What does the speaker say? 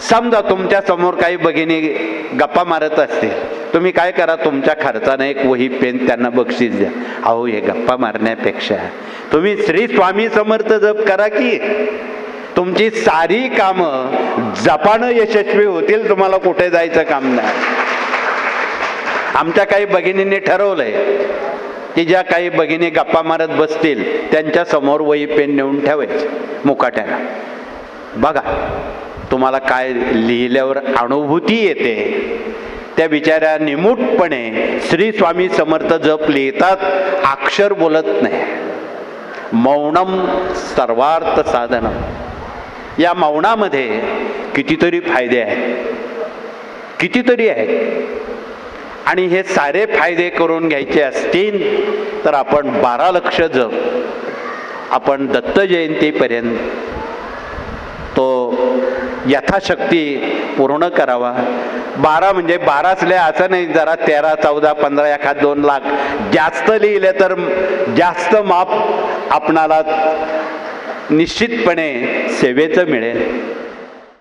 समजा तुमच्यासमोर काही भगिनी गप्पा मारत असतील तुम्ही काय करा तुमच्या खर्चाने एक वही पेन त्यांना बक्षीस द्या. अहो हे गप्पा मारण्यापेक्षा तुम्ही श्री स्वामी समर्थ जप करा की तुमची सारी कामं जपानं यशस्वी होतील तुम्हाला कुठे जायचं काम नाही. आमच्या काही भगिनींनी ठरवलंय की ज्या काही भगिनी गप्पा मारत बसतील त्यांच्यासमोर वही पेन नेऊन ठेवायचे मुकाट्याला बघा तुम्हाला काय लिहिल्यावर अनुभूती येते? त्या बिचाऱ्या निमूटपणे श्री स्वामी समर्थ जप लिहितात अक्षर बोलत नाही. मौनम सर्वार्थ साधन या मौनामध्ये कितीतरी फायदे आहेत. कितीतरी आहेत. आणि हे सारे फायदे करून घ्यायचे असतील तर आपण बारा लक्ष जप. आपण दत्त जयंतीपर्यंत तो यथाशक्ती पूर्ण करावा. बारा म्हणजे बाराच लिहा असं नाही जरा तेरा चौदा पंधरा एखाद दोन लाख. जास्त लिहिले तर जास्त माप आपणाला निश्चितपणे सेवेचं मिळेल.